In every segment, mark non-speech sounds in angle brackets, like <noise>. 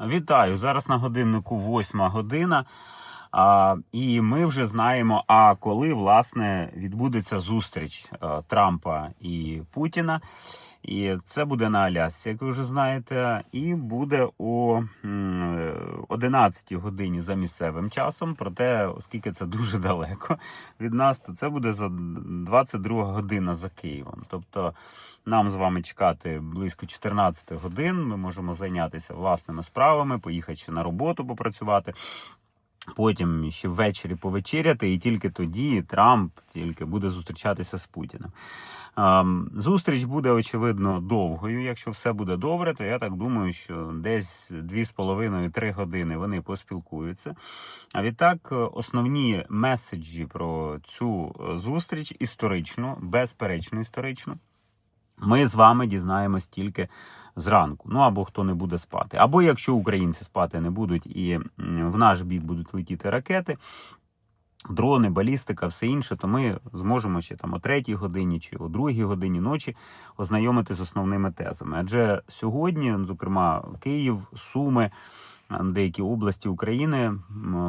Вітаю! Зараз на годиннику восьма година. А, і ми вже знаємо, а коли власне відбудеться зустріч е, Трампа і Путіна. І це буде на Алясці, як ви вже знаєте, і буде о м, 11 годині за місцевим часом. Проте, оскільки це дуже далеко від нас, то це буде за 22 година за Києвом. Тобто нам з вами чекати близько 14 годин. Ми можемо зайнятися власними справами, поїхати на роботу попрацювати. Потім ще ввечері повечеряти, і тільки тоді Трамп тільки буде зустрічатися з Путіним. Ем, Зустріч буде очевидно довгою. Якщо все буде добре, то я так думаю, що десь 2,5-3 години вони поспілкуються. А відтак, е, основні меседжі про цю е, зустріч історичну, безперечно історичну, ми з вами дізнаємось тільки зранку. Ну або хто не буде спати. Або якщо українці спати не будуть і в наш бік будуть летіти ракети, дрони, балістика, все інше, то ми зможемо ще там о третій годині чи о другій годині ночі ознайомити з основними тезами. Адже сьогодні, зокрема, Київ, Суми. Деякі області України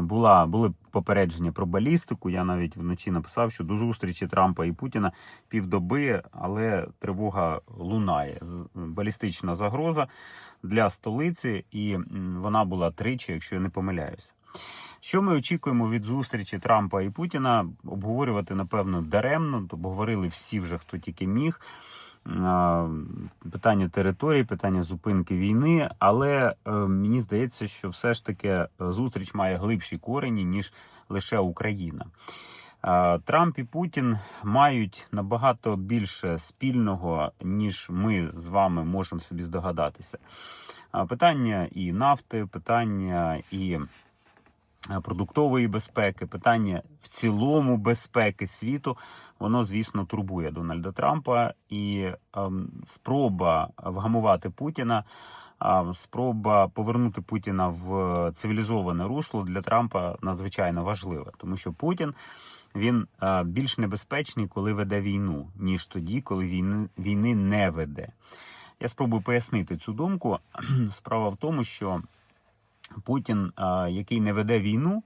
була були попередження про балістику. Я навіть вночі написав, що до зустрічі Трампа і Путіна півдоби, але тривога лунає. Балістична загроза для столиці, і вона була тричі, якщо я не помиляюся. Що ми очікуємо від зустрічі Трампа і Путіна? Обговорювати, напевно, даремно. Обговорили всі вже, хто тільки міг. Питання території, питання зупинки війни, але е, мені здається, що все ж таки е, зустріч має глибші корені, ніж лише Україна. Е, Трамп і Путін мають набагато більше спільного, ніж ми з вами можемо собі здогадатися. Питання і нафти, питання і продуктової безпеки, питання в цілому безпеки світу, воно, звісно, турбує Дональда Трампа. І ем, спроба вгамувати Путіна, спроба повернути Путіна в цивілізоване русло для Трампа надзвичайно важлива, тому що Путін. Він е, більш небезпечний, коли веде війну, ніж тоді, коли війни, війни не веде. Я спробую пояснити цю думку. <clears throat> Справа в тому, що Путін, е, який не веде війну,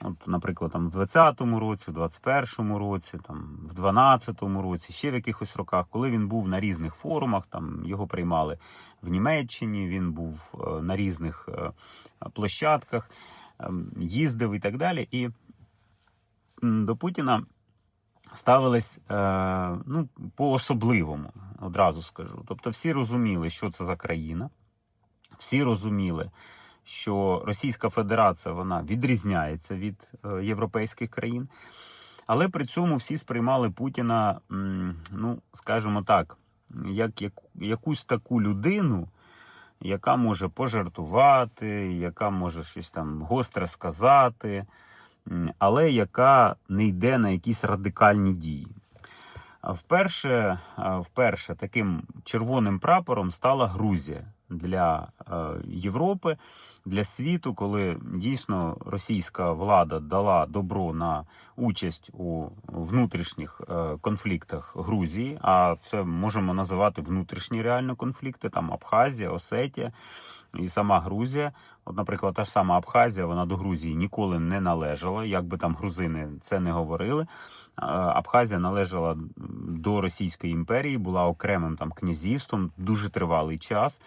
от, наприклад, там в 20-му році, в 21-му році, там в 12-му році, ще в якихось роках, коли він був на різних форумах, там його приймали в Німеччині, він був е, на різних е, площадках, ем, їздив і так далі. І до Путіна ставились ну, по-особливому, одразу скажу. Тобто всі розуміли, що це за країна, всі розуміли, що Російська Федерація вона відрізняється від е, європейських країн. Але при цьому всі сприймали Путіна, ну, скажімо так, як, як якусь таку людину, яка може пожартувати, яка може щось там гостре сказати, але яка не йде на якісь радикальні дії. Вперше, вперше таким червоним прапором стала Грузія для е, Європи, для світу, коли дійсно російська влада дала добро на участь у внутрішніх е, конфліктах Грузії. А це можемо називати внутрішні реально конфлікти, там Абхазія, Осетія і сама Грузія. От, наприклад, та ж сама Абхазія, вона до Грузії ніколи не належала, як би там грузини це не говорили. Абхазія належала до Російської імперії, була окремим там князівством дуже тривалий час.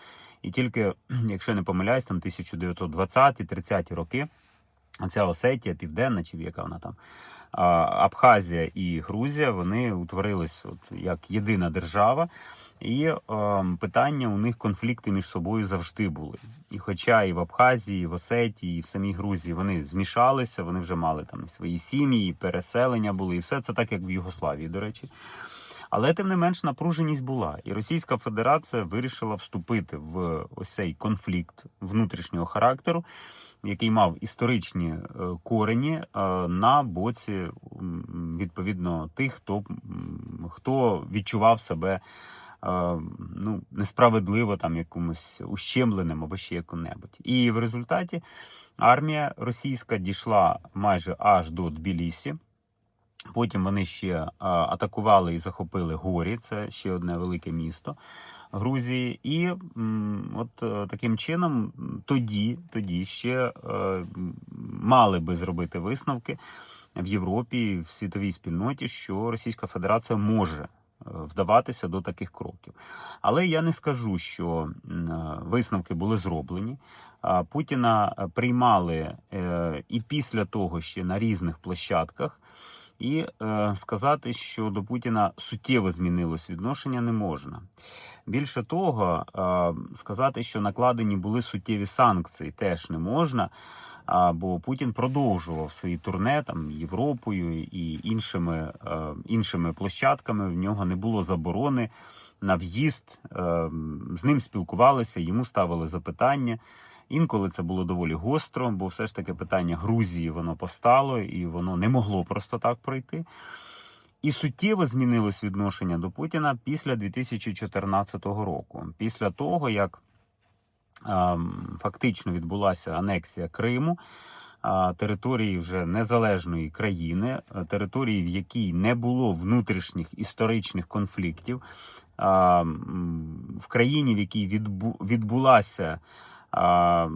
І тільки, <clears throat> якщо не помиляюсь, там 1920-30 роки ця Осетія, Південна, чи яка вона там, Абхазія і Грузія, вони утворились от як єдина держава. І е, питання у них конфлікти між собою завжди були. І хоча і в Абхазії, і в Осетії, і в самій Грузії вони змішалися, вони вже мали там свої сім'ї, переселення були, і все це так, як в Югославії, до речі. Але тим не менш напруженість була, і Російська Федерація вирішила вступити в ось цей конфлікт внутрішнього характеру, який мав історичні е, корені е, на боці відповідно тих, хто, хто відчував себе е, ну, несправедливо там якомусь ущемленим або ще яко-небудь. І в результаті армія російська дійшла майже аж до Тбілісі. Потім вони ще атакували і захопили горі. Це ще одне велике місто. Грузії, і от е, таким чином тоді, тоді ще е, мали би зробити висновки в Європі, в світовій спільноті, що Російська Федерація може е, вдаватися до таких кроків. Але я не скажу, що е, висновки були зроблені. Путіна е, приймали е, і після того ще на різних площадках. І е, сказати, що до Путіна суттєво змінилось відношення, не можна. Більше того, е, сказати, що накладені були суттєві санкції, теж не можна. А, бо Путін продовжував свої турне там Європою і іншими, е, іншими площадками. В нього не було заборони на в'їзд. Е, з ним спілкувалися, йому ставили запитання. Інколи це було доволі гостро, бо все ж таки питання Грузії воно постало і воно не могло просто так пройти. І суттєво змінилось відношення до Путіна після 2014 року, після того, як фактично відбулася анексія Криму, території вже незалежної країни, території, в якій не було внутрішніх історичних конфліктів, в країні, в якій відбу, відбулася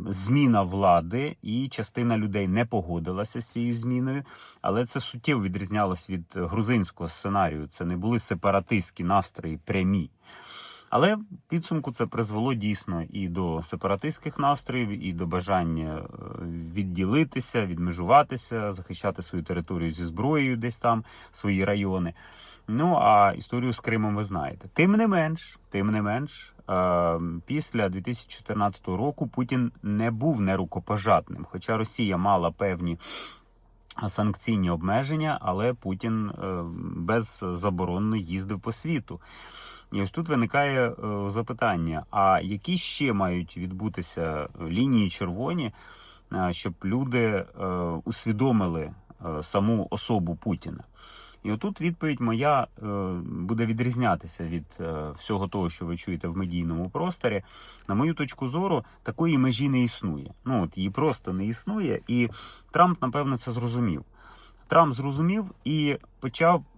зміна влади, і частина людей не погодилася з цією зміною, але це суттєво відрізнялось від грузинського сценарію. Це не були сепаратистські настрої прямі. Але в підсумку це призвело дійсно і до сепаратистських настроїв, і до бажання е, відділитися, відмежуватися, захищати свою територію зі зброєю, десь там свої райони. Ну а історію з Кримом ви знаєте. Тим не менш, тим не менш, е, після 2014 року Путін не був нерукопожатним, хоча Росія мала певні. Санкційні обмеження, але Путін е, беззаборонно їздив по світу. І ось тут виникає е, запитання: а які ще мають відбутися лінії червоні, е, щоб люди е, усвідомили е, саму особу Путіна? І отут відповідь моя е, буде відрізнятися від е, всього того, що ви чуєте в медійному просторі. На мою точку зору, такої межі не існує. Ну от її просто не існує, і Трамп, напевно, це зрозумів. Трамп зрозумів і почав е,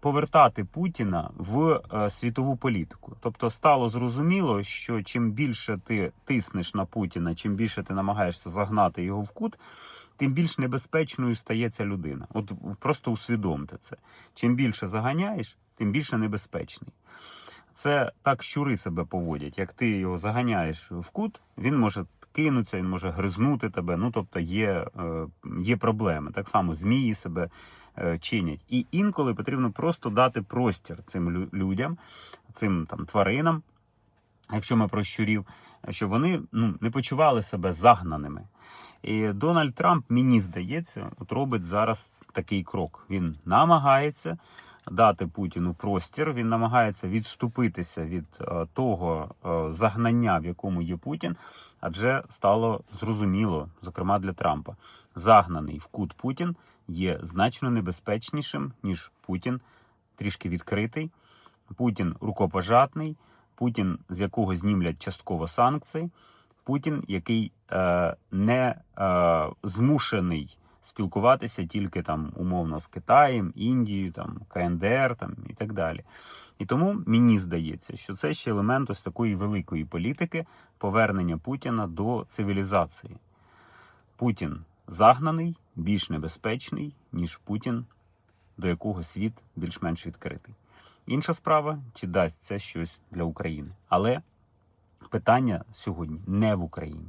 повертати Путіна в е, світову політику. Тобто стало зрозуміло, що чим більше ти тиснеш на Путіна, чим більше ти намагаєшся загнати його в кут, тим більш небезпечною стає ця людина. От просто усвідомте це. Чим більше заганяєш, тим більше небезпечний. Це так щури себе поводять. Як ти його заганяєш в кут, він може кинутися, він може гризнути тебе. Ну тобто є, е, є проблеми. Так само змії себе е, чинять. І інколи потрібно просто дати простір цим людям, цим там тваринам, якщо ми про щурів, щоб вони ну, не почували себе загнаними. І Дональд Трамп, мені здається, от робить зараз такий крок. Він намагається дати Путіну простір, він намагається відступитися від е, того е, загнання, в якому є Путін, адже стало зрозуміло, зокрема для Трампа, загнаний в кут Путін є значно небезпечнішим, ніж Путін. Трішки відкритий, Путін рукопожатний, Путін, з якого знімлять частково санкції. Путін, який е, не е, змушений спілкуватися тільки там умовно з Китаєм, Індією, там КНДР там і так далі. І тому мені здається, що це ще елемент ось такої великої політики повернення Путіна до цивілізації. Путін загнаний, більш небезпечний, ніж Путін, до якого світ більш-менш відкритий. Інша справа, чи дасть це щось для України. Але питання сьогодні не в Україні,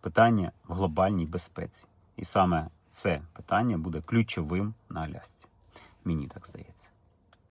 питання в глобальній безпеці. І саме це питання буде ключовим на Алясці. Мені так здається.